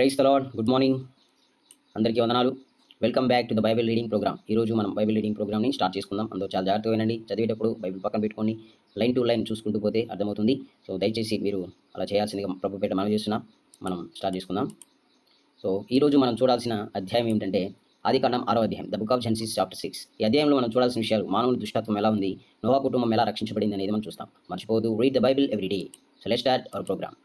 Price తలాడ్ good morning. అందరికీ వందనాలు. Welcome back to the Bible reading programme. ఈ రోజు మనం బైబిల్ రీడింగ్ ప్రోగ్రామ్ని స్టార్ట్ చేసుకుందాం. అందులో చాలా జాగ్రత్తగా వినండి. చదివేటప్పుడు బైబిల్ పక్కన పెట్టుకొని లైన్ టు లైన్ చూసుకుంటూ పోతే అర్థమవుతుంది. సో దయచేసి మీరు అలా చేయాల్సిందిగా ప్రభు పేట మనం చేస్తున్నాం. మనం స్టార్ట్ చేసుకుందాం. సో ఈరోజు మనం చూడాల్సిన అధ్యాయం ఏమిటంటే ఆది కాండం ఆరో అధ్యాయం the book of Genesis chapter six. ఈ అధ్యాయంలో మనం చూడాల్సిన విషయాలు మానవుని దుష్టత్వం ఎలా ఉంది నోవా కుటుంబం ఎలా రక్షించబడింది అనేది మనం చూస్తాం. మర్చిపోదు read the Bible every day. So let start our programme.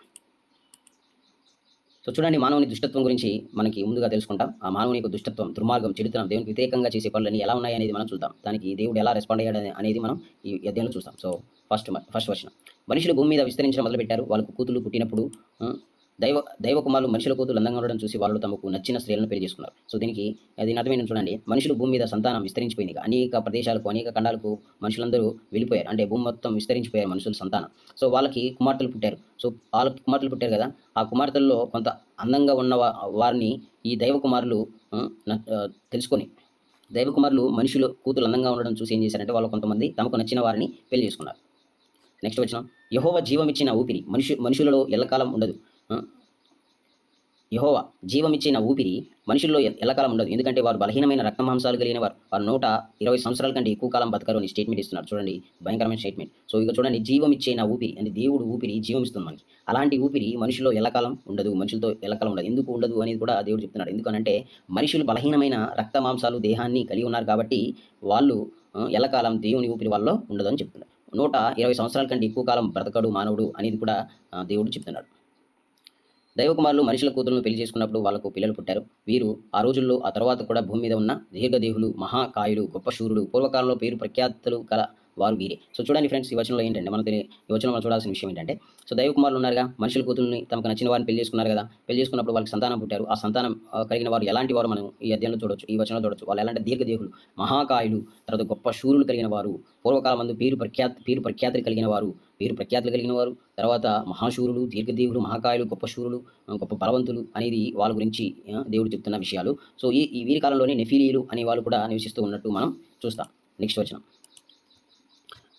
So చూడండి మానవుని దుష్టత్వం గురించి మనకి ముందుగా తెలుసుకుంటాం. ఆ మానవుని యొక్క దుష్టత్వం దుర్మార్గం చెడుతనం దేవునికి వ్యతిరేకంగా చేసే పనులన్నీ ఎలా ఉన్నాయి అనేది మనం చూద్దాం. దానికి దేవుడు ఎలా రెస్పాండ్ అయ్యాడు అనేది మనం ఈ అధ్యయనంలో చూస్తాం. సో ఫస్ట్ ఫస్ట్ వర్షం మనుషులు భూమి మీద విస్తరించడం మొదలుపెట్టారు. వాళ్ళకు కూతులు పుట్టినప్పుడు దైవ దైవ కుమారులు మనుషుల కూతురు అందంగా ఉండడం చూసి వాళ్ళు తమకు నచ్చిన స్త్రీలను పెళ్ళి చేసుకున్నారు. సో దీనికి అది అర్థమైన చూడండి. మనుషులు భూమి మీద సంతానం విస్తరించిపోయింది అనేక ప్రదేశాలకు అనేక ఖండాలకు మనుషులందరూ వెళ్ళిపోయారు. అంటే భూమి మొత్తం విస్తరించిపోయారు మనుషుల సంతానం. సో వాళ్ళకి కుమార్తెలు పుట్టారు. సో వాళ్ళకి కుమార్తెలు పుట్టారు కదా. ఆ కుమార్తెల్లో కొంత అందంగా ఉన్న వారిని ఈ దైవ కుమారులు తెలుసుకొని దైవ కుమారులు మనుషులు కూతురు అందంగా ఉండడం చూసి ఏం చేశారంటే వాళ్ళు కొంతమంది తమకు నచ్చిన వారిని పెళ్ళి చేసుకున్నారు. నెక్స్ట్ వచ్చిన యహోవ జీవమిచ్చిన ఊపిరి. మనుషు మనుషులలో ఎల్లకాలం ఉండదు. యహోవ జీవమిచ్చిన ఊపిరి మనుషుల్లో ఎల్లకాలం ఉండదు. ఎందుకంటే వారు బలహీనమైన రక్త మాంసాలు కలిగిన వారు వారు నూట ఇరవై సంవత్సరాల కంటే ఎక్కువ కాలం బతకరు అని స్టేట్మెంట్ ఇస్తున్నారు. చూడండి భయంకరమైన స్టేట్మెంట్ సో ఇక చూడండి జీవం ఇచ్చిన ఊపిరి అంటే దేవుడు ఊపిరి జీవమిస్తుంది మనకి. అలాంటి ఊపిరి మనుషుల్లో ఎల్లకాలం ఉండదు మనుషులతో ఎల్లకాలం ఉండదు. ఎందుకు ఉండదు అనేది కూడా దేవుడు చెప్తున్నాడు. ఎందుకనంటే మనుషులు బలహీనమైన రక్త మాంసాలు దేహాన్ని కలిగి ఉన్నారు కాబట్టి వాళ్ళు ఎల్లకాలం దేవుని ఊపిరి వాళ్ళలో ఉండదు అని చెప్తున్నారు. నూట ఇరవై సంవత్సరాల కంటే ఎక్కువ కాలం బ్రతకడు మానవుడు అనేది కూడా దేవుడు చెప్తున్నాడు. దైవకుమారులు మనుషుల కూతురును పెళ్ళి చేసుకున్నప్పుడు వాళ్ళకు పిల్లలు పుట్టారు. వీరు ఆ రోజుల్లో ఆ తర్వాత కూడా భూమి మీద ఉన్న దీర్ఘదేహులు మహాకాయులు గొప్ప శూరుడు పూర్వకాలంలో పేరు ప్రఖ్యాతులు గల వారు వీరే. సో చూడండి ఫ్రెండ్స్ ఈ వచనంలో ఏంటంటే మనం తెలియ ఈ వచనంలో మనం చూడాల్సిన విషయం ఏంటంటే సో దైవకుమారులు ఉన్నారుగా మనుషుల కూతుల్ని తమకు నచ్చిన వారిని పెళ్ళి చేసుకున్నారు కదా పెళ్ళి చేసుకున్నప్పుడు వాళ్ళకి సంతానం పుట్టారు. ఆ సంతానం కలిగిన వారు ఎలాంటి వారు మనం ఈ అధ్యయనంలో చూడొచ్చు ఈ వచనంలో చూడొచ్చు? వాళ్ళు ఎలాంటి దీర్ఘదేహులు? మహాకాయులు తర్వాత గొప్ప శూరులు కలిగిన వారు పూర్వకాలం మందు పేరు ప్రఖ్యాత పేరు ప్రఖ్యాతులు కలిగిన వారు పేరు ప్రఖ్యాతులు కలిగిన వారు తర్వాత మహాశూరులు దీర్ఘదేవులు మహాకాయులు గొప్ప శూరులు గొప్ప బలవంతులు అనేది వాళ్ళ గురించి దేవుడు చెప్తున్న విషయాలు. సో ఈ ఈ వీరి కాలంలోనే నెఫీలీలు అనే వాళ్ళు కూడా నివసిస్తూ ఉన్నట్టు మనం చూస్తాం. నెక్స్ట్ వచనం.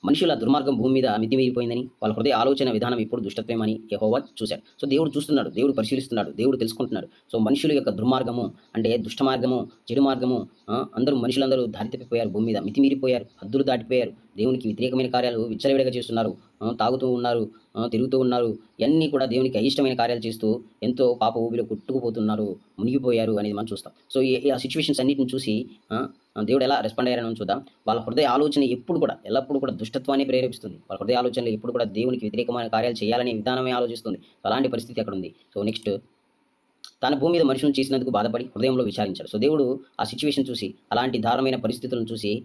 మనుషుల దుర్మార్గం భూమి మీద మితిమీరిపోయిందని వాళ్ళ హృదయ ఆలోచన విధానం ఇప్పుడు దుష్టత్వమని యహోవా చూశాడు. సో దేవుడు చూస్తున్నాడు దేవుడు పరిశీలిస్తున్నాడు దేవుడు తెలుసుకుంటున్నాడు. సో మనుషుల యొక్క దుర్మార్గము అంటే దుష్ట మార్గము చెడు మార్గము అందరూ మనుషులందరూ దారి తప్పిపోయారు భూమి మీద మితిమీరిపోయారు హద్దులు దాటిపోయారు దేవునికి వ్యతిరేకమైన కార్యాలు విచ్చలవిడగా చేస్తున్నారు. తాగుతూ ఉన్నారు తిరుగుతూ ఉన్నారు. ఇవన్నీ కూడా దేవునికి అయిష్టమైన కార్యాలు చేస్తూ ఎంతో పాప ఊబిలో కొట్టుకుపోతున్నారు మునిగిపోయారు అనేది మనం చూస్తాం. సో ఈ ఆ సిచ్యువేషన్స్ అన్నిటిని చూసి దేవుడు ఎలా రెస్పాండ్ అయ్యారని చూద్దాం. వాళ్ళ హృదయ ఆలోచన ఎప్పుడు కూడా ఎల్లప్పుడూ కూడా దుష్టత్వాన్ని ప్రేరేపిస్తుంది. వాళ్ళ హృదయ ఆలోచనలు ఎప్పుడు కూడా దేవునికి వ్యతిరేకమైన కార్యాలు చేయాలనే విధానమే ఆలోచిస్తుంది. అలాంటి పరిస్థితి అక్కడ ఉంది. సో నెక్స్ట్ తన భూమి మీద మనుషులను చేసినందుకు బాధపడి హృదయంలో విచారించాడు. సో దేవుడు ఆ సిచ్యువేషన్ చూసి అలాంటి దారుణమైన పరిస్థితులను చూసి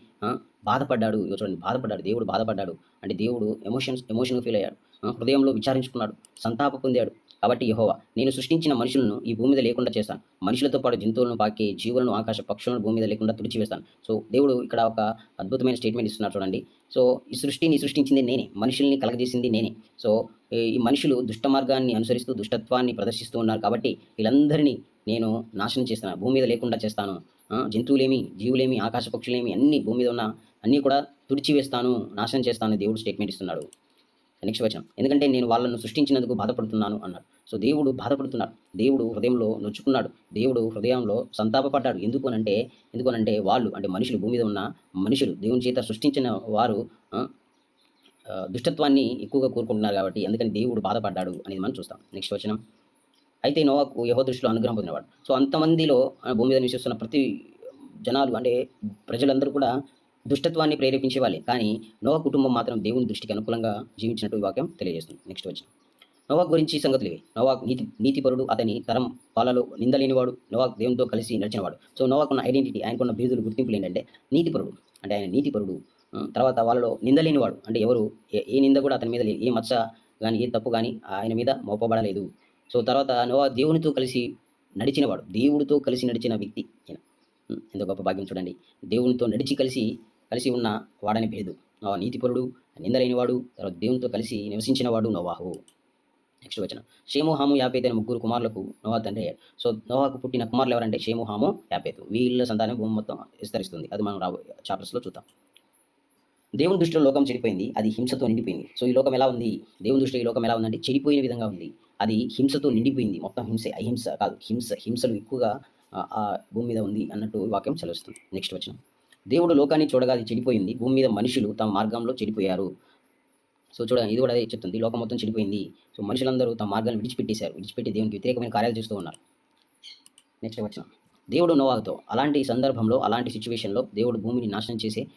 బాధపడ్డాడు. చూడండి బాధపడ్డాడు. దేవుడు బాధపడ్డాడు. అంటే దేవుడు ఎమోషన్స్ ఎమోషన్గా ఫీల్ అయ్యాడు. హృదయంలో విచారించుకున్నాడు. సంతాప పొందాడు. కాబట్టి యహోవా నేను సృష్టించిన మనుషులను ఈ భూమి మీద లేకుండా చేస్తాను. మనుషులతో పాటు జంతువులను పాకి జీవులను ఆకాశ పక్షులను భూమి మీద లేకుండా తుడిచివేస్తాను. సో దేవుడు ఇక్కడ ఒక అద్భుతమైన స్టేట్మెంట్ ఇస్తున్నారు చూడండి. సో ఈ సృష్టిని సృష్టించింది నేనే. మనుషుల్ని కలగజేసింది నేనే. సో ఈ- మనుషులు దుష్ట మార్గాన్ని అనుసరిస్తూ దుష్టత్వాన్ని ప్రదర్శిస్తూ ఉన్నారు కాబట్టి వీళ్ళందరినీ నేను నాశనం చేస్తాను భూమి మీద లేకుండా చేస్తాను. జంతువులేమి జీవులేమి ఆకాశ పక్షులేమి అన్ని భూమి మీద ఉన్న అన్నీ కూడా తుడిచివేస్తాను నాశనం చేస్తాను దేవుడు స్టేట్మెంట్ ఇస్తున్నాడు. నెక్స్ట్ వచనం. ఎందుకంటే నేను వాళ్ళను సృష్టించినందుకు బాధపడుతున్నాను అన్నాడు. సో దేవుడు బాధపడుతున్నాడు. దేవుడు హృదయంలో నొచ్చుకున్నాడు. దేవుడు హృదయంలో సంతాపపడ్డాడు. ఎందుకు అనంటే ఎందుకు అనంటే వాళ్ళు అంటే మనుషులు భూమి మీద ఉన్న మనుషులు దేవుని చేత సృష్టించిన వారు దుష్టత్వాన్ని ఎక్కువగా కోరుకుంటున్నారు కాబట్టి అందుకని దేవుడు బాధపడ్డాడు అనేది మనం చూస్తాం. నెక్స్ట్ వచనం. అయితే నోవాకు యహో దృష్టిలో అనుగ్రహం పొందినవాడు. సో అంతమందిలో భూమి మీద నివసిస్తున్న ప్రతి జనాలు అంటే ప్రజలందరూ కూడా దుష్టత్వాన్ని ప్రేరేపించే వాళ్ళే. కానీ నోవా కుటుంబం మాత్రం దేవుని దృష్టికి అనుకూలంగా జీవించినట్టు ఈ వాక్యం తెలియజేస్తుంది. నెక్స్ట్ వచ్చిన నోవాక్ గురించి సంగతులు ఇవి. నోవాక్ నీతి నీతిపరుడు అతని తరం పాలలో నిందలేనివాడు నోవాక్ దేవునితో కలిసి నడిచినవాడు. సో నోవాక్ ఉన్న ఐడెంటిటీ ఆయనకున్న బిరుదులు గుర్తింపులు ఏంటంటే నీతిపరుడు. అంటే ఆయన నీతిపరుడు. తర్వాత వాళ్ళలో నిందలేనివాడు. అంటే ఎవరు? ఏ- నింద కూడా అతని మీద లేదు ఏ మచ్చ కానీ ఏ తప్పు కానీ ఆయన మీద మోపబడలేదు. సో తర్వాత నోవా దేవునితో కలిసి నడిచినవాడు. దేవుడితో కలిసి నడిచిన వ్యక్తి ఈయన. ఎంత గొప్ప భాగ్యం చూడండి. దేవునితో నడిచి కలిసి కలిసి ఉన్న వాడని పేరు. నోవా నీతిపరుడు నిందలేనివాడు తర్వాత దేవునితో కలిసి నివసించినవాడు నోవాహు. నెక్స్ట్ వచ్చిన షేము హాము యాపేత్ అనే ముగ్గురు కుమారులకు నోవా తండ్రి అయ్యాడు. సో నోవాకు పుట్టిన కుమారులు ఎవరంటే షేము హాము యాపేతు. వీళ్ళ సంతానం భూమి మొత్తం విస్తరిస్తుంది. అది మనం రాబోయే చాప్టర్స్లో చూద్దాం. దేవుని దృష్టిలో లోకం చెడిపోయింది అది హింసతో నిండిపోయింది. సో ఈ లోకం ఎలా ఉంది? దేవుని దృష్టిలో ఈ లోకం ఎలా ఉందంటే చెడిపోయిన విధంగా ఉంది. అది హింసతో నిండిపోయింది. మొత్తం హింసే అహింస కాదు హింస హింసలు ఎక్కువగా ఆ, భూమి మీద ఉంది అన్నట్టు వాక్యం చదివిస్తుంది నెక్స్ట్ వచ్చిన దేవుడు లోకాన్ని చూడగా అది చెడిపోయింది. భూమి మీద మనుషులు తమ మార్గంలో చెడిపోయారు. సో చూడ ఇది కూడా అదే చెప్తుంది. లోకం మొత్తం చెడిపోయింది. సో మనుషులందరూ తమ మార్గాన్ని విడిచిపెట్టేశారు. విడిచిపెట్టి దేవునికి వ్యతిరేకమైన కార్యాలు చేస్తూ ఉన్నారు. నెక్స్ట్ వచ్చిన దేవుడు నోవాతో అలాంటి సందర్భంలో అలాంటి సిచ్యువేషన్లో దేవుడు భూమిని నాశనం చేసే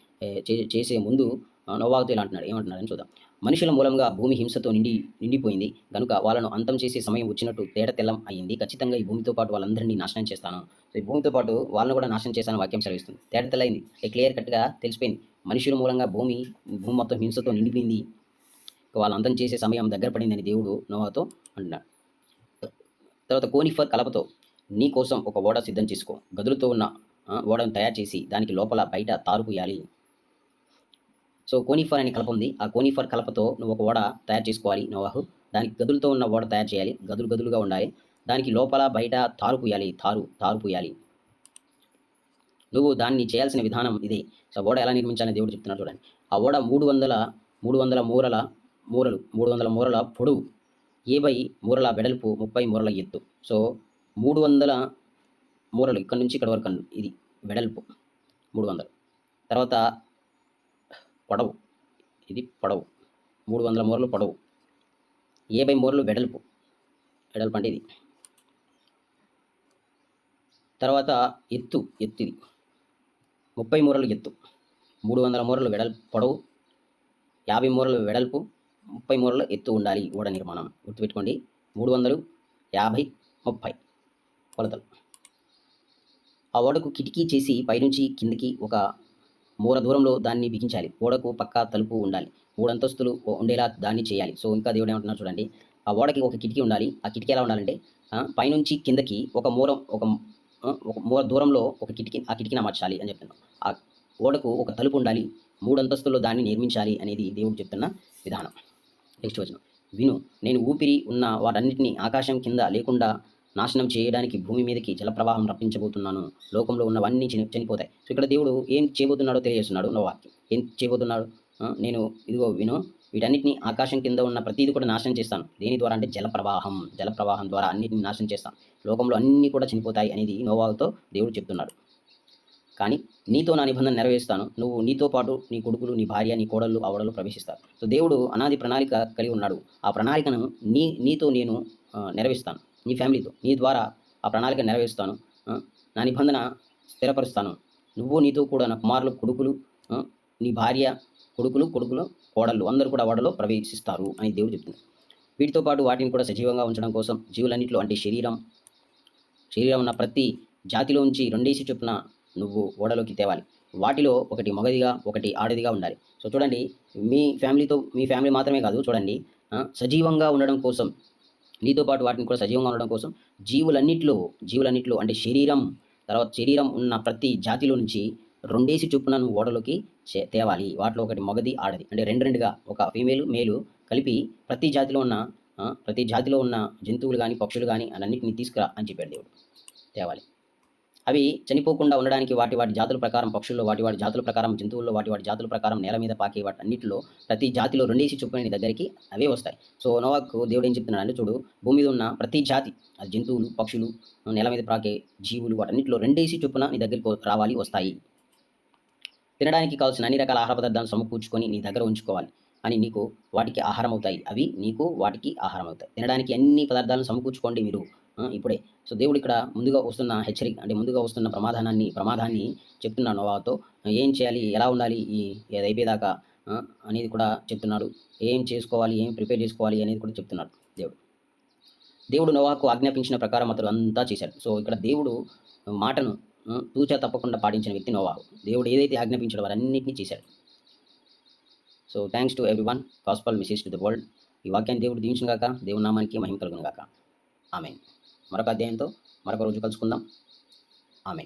చేసే ముందు ఆ, ఇలా అంటున్నాడు. ఏమంటున్నాడని చూద్దాం. మనుషుల మూలంగా భూమి హింసతో నిండి నిండిపోయింది. కనుక వాళ్ళను అంతం చేసే సమయం వచ్చినట్టు తేట తెల్లం అయ్యింది ఖచ్చితంగా ఈ భూమితో పాటు వాళ్ళందరినీ నాశనం చేస్తాను. సో ఈ భూమితో పాటు వాళ్ళని కూడా నాశనం చేస్తాను వాక్యం సెలవిస్తుంది. తేట తెల్లైంది క్లియర్ కట్గా తెలిసిపోయింది. మనుషుల మూలంగా భూమి భూమి మొత్తం హింసతో నిండిపోయింది. వాళ్ళు అంతం చేసే సమయం దగ్గర పడిందని దేవుడు నోవాతో అంటున్నాడు. తర్వాత కోనిఫర్ కలపతో నీ కోసం ఒక ఓడ సిద్ధం చేసుకో. గదులతో ఉన్న ఓడను తయారు చేసి దానికి లోపల బయట తారుపుయాలి సో కోనిఫర్ అనే కలప ఉంది. ఆ కోనిఫర్ కలపతో నువ్వు ఒక ఓడ తయారు చేసుకోవాలి నోవాహు. దానికి గదులతో ఉన్న ఓడ తయారు చేయాలి. గదులు గదులుగా ఉండాలి. దానికి లోపల బయట తారు పూయాలి. తారు తారు పూయాలి. నువ్వు దాన్ని చేయాల్సిన విధానం ఇదే. సో ఓడ ఎలా నిర్మించాలని దేవుడు చెప్తున్నాడు చూడండి. ఆ ఓడ మూడు వందల మూడు వందల మూరల మూరలు మూడు వందల మూరల పొడవు. ఏబై మూరల వెడల్పు ముప్పై మూరల ఎత్తు. సో మూడు వందల మూరలు ఇక్కడ నుంచి ఇక్కడ వరకు ఇది వెడల్పు మూడు వందలు. తర్వాత పొడవు. ఇది పొడవు. మూడు వందల మూరలు పొడవు. యాభై మూరలు వెడల్పు? వెడల్పు అంటే ఇది. తర్వాత ఎత్తు ఎత్తు ఇది. ముప్పై మూరలు ఎత్తు. మూడు వందల మూరలు వెడల్పు పొడవు. యాభై మూరలు వెడల్పు. ముప్పై మూరలు ఎత్తు ఉండాలి ఓడ నిర్మాణం. గుర్తుపెట్టుకోండి. మూడు వందలు యాభై ముప్పై. కొలతలు. ఆ ఓడకు కిటికీ చేసి పైనుంచి కిందికి ఒక మూర దూరంలో దాన్ని బిగించాలి. ఓడకు పక్కా తలుపు ఉండాలి. మూడు అంతస్తులు ఉండేలా దాన్ని చేయాలి. సో ఇంకా దేవుడు ఏమంటున్నారు చూడండి. ఆ ఓడకి ఒక కిటికీ ఉండాలి. ఆ కిటికీ ఎలా ఉండాలంటే పైనుంచి కిందకి ఒక మూర ఒక ఒక మూర దూరంలో ఒక కిటికీ ఆ కిటికీని అమర్చాలి అని చెప్తున్నాను ఆ ఓడకు ఒక తలుపు ఉండాలి. మూడు అంతస్తుల్లో దాన్ని నిర్మించాలి అనేది దేవుడు చెప్తున్న విధానం. నెక్స్ట్ వచ్చిన విను నేను ఊపిరి ఉన్న వాటన్నిటిని ఆకాశం కింద లేకుండా నాశనం చేయడానికి భూమి మీదకి జలప్రవాహం రప్పించబోతున్నాను. లోకంలో ఉన్నవన్నీ చని చనిపోతాయి. సో ఇక్కడ దేవుడు ఏం చేయబోతున్నాడో తెలియజేస్తున్నాడు? నోవాకి ఏం చేయబోతున్నాడు? నేను ఇదిగో విను. వీటన్నిటిని ఆకాశం కింద ఉన్న ప్రతిదీ కూడా నాశనం చేస్తాను. దేని ద్వారా అంటే జలప్రవాహం. జలప్రవాహం ద్వారా అన్నిటిని నాశనం చేస్తాను. లోకంలో అన్నీ కూడా చనిపోతాయి అనేది నోవాతో దేవుడు చెప్తున్నాడు. కానీ నీతో నా నిబంధన నెరవేరుస్తాను. నువ్వు నీతో పాటు నీ కొడుకులు నీ భార్య నీ కోడళ్ళు ఆవడలు ప్రవేశిస్తారు. సో దేవుడు అనాది ప్రణాళిక కలిగి ఉన్నాడు. ఆ ప్రణాళికను నీ నీతో నేను నెరవేరుస్తాను. నీ ఫ్యామిలీతో నీ ద్వారా ఆ ప్రణాళిక నెరవేరుస్తాను. నా నిబంధన స్థిరపరుస్తాను. నువ్వు నీతో కూడా నా కుమారులు కొడుకులు నీ భార్య కొడుకులు కొడుకులు కోడళ్ళు అందరూ కూడా వాడలో ప్రవేశిస్తారు అని దేవుడు చెప్తుంది. వీటితో పాటు వాటిని కూడా సజీవంగా ఉంచడం కోసం జీవులన్నింటిలో అంటే శరీరం శరీరం ఉన్న ప్రతి జాతిలోంచి రెండేసి చొప్పున నువ్వు ఓడలోకి తేవాలి. వాటిలో ఒకటి మగదిగా ఒకటి ఆడదిగా ఉండాలి. సో చూడండి మీ ఫ్యామిలీతో మీ ఫ్యామిలీ మాత్రమే కాదు చూడండి సజీవంగా ఉండడం కోసం నీతో పాటు వాటిని కూడా సజీవంగా ఉండడం కోసం జీవులన్నిట్లో జీవులన్నిట్లో అంటే శరీరం తర్వాత శరీరం ఉన్న ప్రతి జాతిలో నుంచి రెండేసి చొప్పునను ఓడలోకి చే- తేవాలి. వాటిలో ఒకటి మగది ఆడది. అంటే రెండు రెండుగా ఒక ఫీమేల్ మేలు కలిపి ప్రతి జాతిలో ఉన్న ప్రతి జాతిలో ఉన్న జంతువులు కానీ పక్షులు కానీ అన్నింటినీ తీసుకురా అని చెప్పాడు దేవుడు. తేవాలి. అవి చనిపోకుండా ఉండడానికి వాటి వాటి జాతుల ప్రకారం పక్షుల్లో వాటి వాటి జాతుల ప్రకారం జంతువుల్లో వాటి వాటి జాతుల ప్రకారం నేల మీద పాకే వాటి అన్నింటిలో ప్రతి జాతిలో రెండేసి చొప్పున నీ దగ్గరికి అవే వస్తాయి. సో నోవాకు దేవుడు ఏం చెప్తున్నాడు అంటే చూడు భూమి మీద ఉన్న ప్రతి జాతి అది జంతువులు పక్షులు నేల మీద పాకే జీవులు వాటన్నింటిలో రెండేసి చొప్పున నీ దగ్గరికి రావాలి వస్తాయి. తినడానికి కావాల్సిన అన్ని రకాల ఆహార పదార్థాలను సమకూర్చుకొని నీ దగ్గర ఉంచుకోవాలి అని నీకు వాటికి ఆహారం అవుతాయి అవి నీకు వాటికి ఆహారం అవుతాయి తినడానికి అన్ని పదార్థాలను సమకూర్చుకోండి మీరు. ఇప్పుడే. సో దేవుడు ఇక్కడ ముందుగా వస్తున్న హెచ్చరిక అంటే ముందుగా వస్తున్న ప్రమాదాన్ని ప్రమాదాన్ని చెప్తున్నాడు నోవాతో. ఏం చేయాలి? ఎలా ఉండాలి? ఈ ఇది అయిపోయేదాకా అనేది కూడా చెప్తున్నాడు. ఏం చేసుకోవాలి? ఏం ప్రిపేర్ చేసుకోవాలి? అనేది కూడా చెప్తున్నాడు దేవుడు. దేవుడు నోవాకు ఆజ్ఞాపించిన ప్రకారం అతడు అంతా చేశాడు. సో ఇక్కడ దేవుడు మాటను తూచా తప్పకుండా పాటించిన వ్యక్తి నోవాహు దేవుడు ఏదైతే ఆజ్ఞాపించాడో వారన్నింటినీ చేశాడు. So thanks to every one gospel message to the world ఈ వాక్యాన్ని దేవుడు దీవించిన గాక దేవునామానికి మహిమ కలుగును గాక ఆమె మరొక అధ్యాయంతో మరొక రోజు కలుసుకుందాం. ఆమె